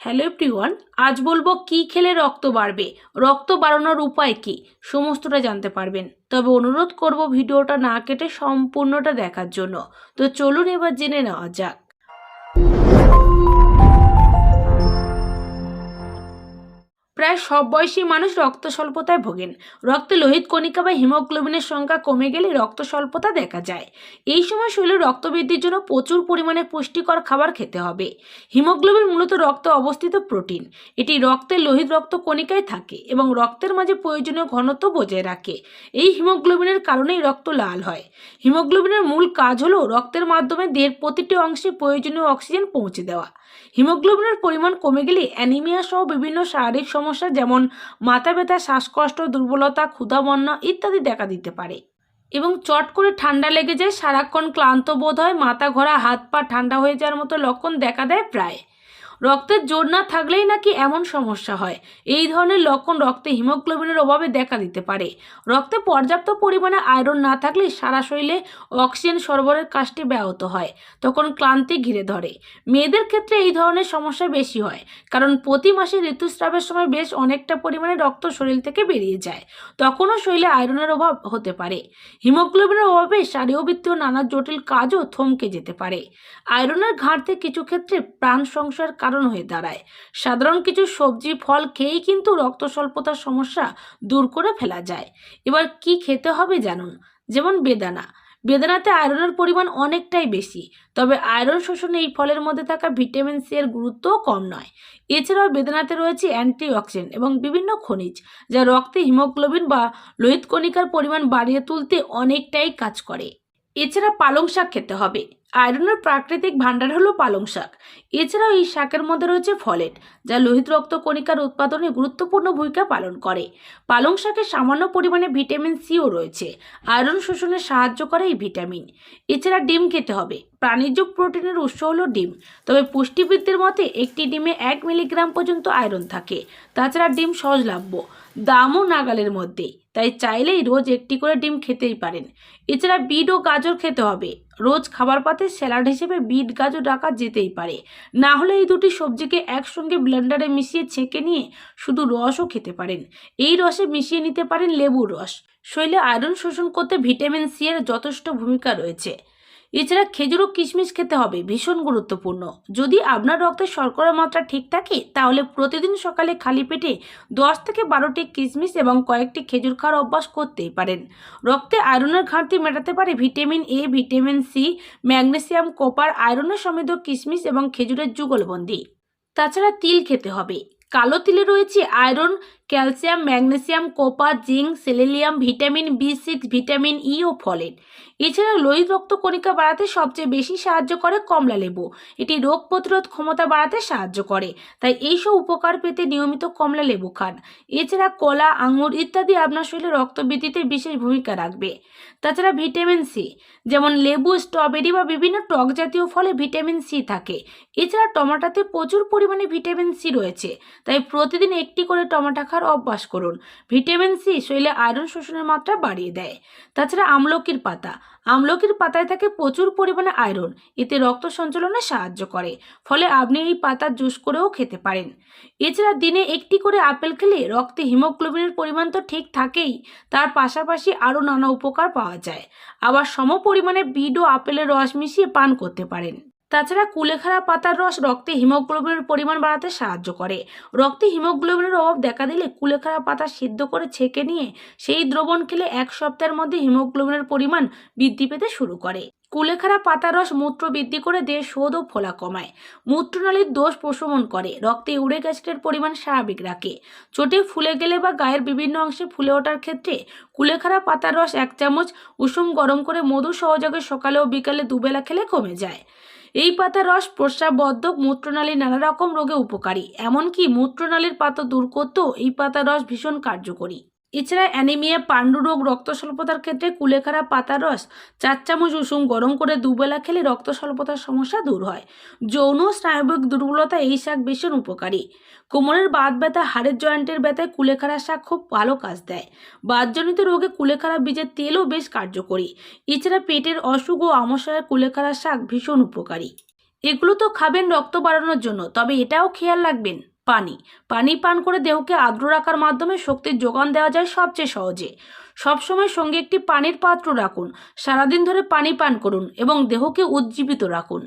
Hello everyone, আজ বলব কি খেলে রক্ত বাড়বে, রক্ত বাড়ানোর উপায় কি, সমস্তটা জানতে পারবেন। তবে অনুরোধ করব ভিডিওটা না কেটে সম্পূর্ণটা দেখার জন্য। তো চলুন এবার জেনে নেওয়া যাক। প্রায় সব বয়সী মানুষ রক্ত স্বল্পতায় ভোগেন। রক্তে লোহিত কণিকা বা হিমোগ্লোবিনের সংখ্যা কমে গেলে রক্ত স্বল্পতা দেখা যায়। এই সময় শরীরে রক্ত বৃদ্ধির জন্য প্রচুর পরিমাণে পুষ্টিকর খাবার খেতে হবে। হিমোগ্লোবিন মূলত রক্তে অবস্থিত প্রোটিন। এটি রক্তে লোহিত রক্ত কণিকায় থাকে এবং রক্তের মাঝে প্রয়োজনীয় ঘনত্ব বজায় রাখে। এই হিমোগ্লোবিনের কারণেই রক্ত লাল হয়। হিমোগ্লোবিনের মূল কাজ হলো রক্তের মাধ্যমে দেহের প্রতিটি অংশে প্রয়োজনীয় অক্সিজেন পৌঁছে দেওয়া। হিমোগ্লোবিনের পরিমাণ কমে গেলে অ্যানিমিয়া সহ বিভিন্ন শারীরিক সমস্যা যেমন মাথা ব্যথা শ্বাসকষ্ট, দুর্বলতা ক্ষুধাবন্য ইত্যাদি দেখা দিতে পারে। এবং চট করে ঠান্ডা লেগে যায়, সারাক্ষণ ক্লান্ত বোধ হয়, মাথা ঘোরা, হাত পা ঠান্ডা হয়ে যাওয়ার মতো লক্ষণ দেখা দেয় প্রায়। রক্তের জোর না থাকলেই নাকি এমন সমস্যা হয়। এই ধরনের লক্ষণ রক্তে হিমোগ্লোবিনের অভাবে দেখা দিতে পারে। রক্তে পর্যাপ্ত পরিমাণে আয়রন না থাকলে সারা শরীরে অক্সিজেন সরবরাহের কাজটি ব্যাহত হয়, তখন ক্লান্তি ঘিরে ধরে। মেয়েদের ক্ষেত্রে এই ধরনের সমস্যা বেশি হয়, কারণ প্রতি মাসে ঋতুস্রাবের সময় বেশ অনেকটা পরিমাণে রক্ত শরীর থেকে বেরিয়ে যায়, তখনও শরীরে আয়রনের অভাব হতে পারে। হিমোগ্লোবিনের অভাবে শারীরবৃত্তীয় নানা জটিল কাজও থমকে যেতে পারে। আয়রনের ঘাটতি কিছু ক্ষেত্রে প্রাণ সংশয়ের কারণ হয়ে দাঁড়ায়। সাধারণ কিছু সবজি, ফল খেয়েই কিন্তু রক্ত স্বল্পতার সমস্যা দূর করে ফেলা যায়। এবার কি খেতে হবে জানুন? যেমন বেদানা। বেদানাতে আয়রনের পরিমাণ অনেকটাই বেশি, তবে আয়রন শোষণে এই ফলের মধ্যে থাকা ভিটামিন সি এর গুরুত্বও কম নয়। এছাড়াও বেদানাতে রয়েছে অ্যান্টিঅক্সিডেন্ট এবং বিভিন্ন খনিজ, যা রক্তে হিমোগ্লোবিন বা লোহিত কণিকার পরিমাণ বাড়িয়ে তুলতে অনেকটাই কাজ করে। এছাড়া পালং শাক খেতে হবে। আয়রনের প্রাকৃতিক ভাণ্ডার হলো পালং শাক। এছাড়াও এই শাকের মধ্যে রয়েছে ফলেট, যা লোহিত রক্ত কণিকার উৎপাদনে গুরুত্বপূর্ণ ভূমিকা পালন করে। পালং শাকে সামান্য পরিমাণে ভিটামিন সিও রয়েছে। আয়রন শোষণে সাহায্য করে এই ভিটামিন। এছাড়া ডিম খেতে হবে। প্রাণীজ প্রোটিনের উৎস হলো ডিম। তবে পুষ্টিবিদদের মতে একটি ডিমে এক মিলিগ্রাম পর্যন্ত আয়রন থাকে। তাছাড়া ডিম সহজলভ্য। দামও নাগালের মধ্যেই। তাই চাইলেই রোজ একটি করে ডিম খেতেই পারেন। এছাড়া বিট ও গাজর খেতে হবে। রোজ খাবার পাতে স্যালাড হিসেবে বিট, গাজর রাখা যেতেই পারে। না হলে এই দুটি সবজিকে একসঙ্গে ব্লেন্ডারে মিশিয়ে ছেঁকে নিয়ে শুধু রসও খেতে পারেন। এই রসে মিশিয়ে নিতে পারেন লেবুর রস। শরীরে আয়রন শোষণ করতে ভিটামিন সি এর যথেষ্ট ভূমিকা রয়েছে। এছাড়া খেজুর ও কিশমিশ খেতে হবে, ভীষণ গুরুত্বপূর্ণ। যদি আপনার রক্তে শর্করার মাত্রা ঠিক থাকে, তাহলে প্রতিদিন সকালে খালি পেটে দশ থেকে বারোটি কিশমিশ এবং কয়েকটি খেজুর খাওয়ার অভ্যাস করতেই পারেন। রক্তে আয়রনের ঘাটতি মেটাতে পারে vitamin A, vitamin C, magnesium, copper, আয়রনের সমৃদ্ধ কিশমিশ এবং খেজুরের যুগলবন্দি। তাছাড়া তিল খেতে হবে। কালো তিলে রয়েছে iron calcium, magnesium copper zinc, selenium, vitamin B six, vitamin E ও ফলেট। এছাড়া লোহিত রক্ত কণিকা বাড়াতে সবচেয়ে বেশি সাহায্য করে কমলা লেবু। এটি রোগ প্রতিরোধ ক্ষমতা বাড়াতে সাহায্য করে। তাই এইসব উপকার পেতে নিয়মিত কমলা লেবু খান। এছাড়া কলা, আঙুর ইত্যাদি আপনার শরীরে রক্ত বৃদ্ধিতে বিশেষ ভূমিকা রাখবে। তাছাড়া ভিটামিন সি, যেমন লেবু, স্ট্রবেরি বা বিভিন্ন টক জাতীয় ফলে ভিটামিন সি থাকে। এছাড়া টমাটাতে প্রচুর পরিমাণে ভিটামিন সি রয়েছে। তাই প্রতিদিন একটি করে টমেটো খাওয়ার অভ্যাস করুন। ভিটামিন সি শরীরে আয়রন শোষণের মাত্রা বাড়িয়ে দেয়। তাছাড়া আমলকির পাতা। আমলকির পাতায় থাকে প্রচুর পরিমাণে আয়রন এতে রক্ত সঞ্চালনে সাহায্য করে। ফলে আপনি এই পাতার জুস করেও খেতে পারেন। এছাড়া দিনে একটি করে আপেল খেলে রক্তে হিমোগ্লোবিনের পরিমাণ তো ঠিক থাকেই। তার পাশাপাশি আরও নানা উপকার পাওয়া যায়। আবার সম পরিমাণে বিড ও আপেলের রস মিশিয়ে পান করতে পারেন। তাছাড়া কুলেখাড়া পাতার রস রক্তে হিমোগ্লোবিনের পরিমাণ বাড়াতে সাহায্য করে। রক্তে হিমোগ্লোবিনের অভাব দেখা দিলে কুলেখাড়া পাতা সিদ্ধ করে ছেঁকে নিয়ে সেই দ্রবণ খেলে এক সপ্তাহের মধ্যে হিমোগ্লোবিনের পরিমাণ বৃদ্ধি পেতে শুরু করে। কুলেখাড়া পাতার রস মূত্র বৃদ্ধি করে দেহ শোধ ও ফোলা কমায়। মূত্রনালীর দোষ প্রশমন করে, রক্তে ইউরিক অ্যাসিডের পরিমাণ স্বাভাবিক রাখে। চোটে ফুলে গেলে বা গায়ের বিভিন্ন অংশে ফুলে ওঠার ক্ষেত্রে কুলেখাড়া পাতার রস এক চামচ উষুম গরম করে মধু সহযোগে সকালে ও বিকালে দুবেলা খেলে কমে যায়। এই পাতার রস প্রস্রাব মূত্রনালীর মূত্রনালী নানা রকম রোগে উপকারী। এমনকি মূত্রনালীর পাতা দূর করতেও এই পাতার রস ভীষণ কার্যকরী। এছাড়া অ্যানিমিয়া পাণ্ডু রোগ রক্ত স্বল্পতার ক্ষেত্রে কুলেখাড়া পাতার রস চার চামচ উষুম গরম করে দুবেলা খেলে রক্ত স্বল্পতার সমস্যা দূর হয়। যৌন, স্নায়বিক দুর্বলতা এই শাক ভীষণ উপকারী। কোমরের বাত ব্যথা, হাড়ের জয়েন্টের ব্যথায় কুলেখাড়া শাক খুব ভালো কাজ দেয়। বাতজনিত রোগে কুলেখাড়া বীজের তেলও বেশ কার্যকরী। এছাড়া পেটের অসুখ ও আমাশয়ের কুলেখাড়া শাক ভীষণ উপকারী। এগুলো তো খাবেন রক্ত বাড়ানোর জন্য, তবে এটাও খেয়াল রাখবেন। পানি। পানি পান করে দেহকে আর্দ্র রাখার মাধ্যমে শক্তির যোগান দেওয়া যায় সবচেয়ে সহজে। সবসময় সঙ্গে একটি পানির পাত্র রাখুন। সারাদিন ধরে পানি পান করুন এবং দেহকে উজ্জীবিত রাখুন।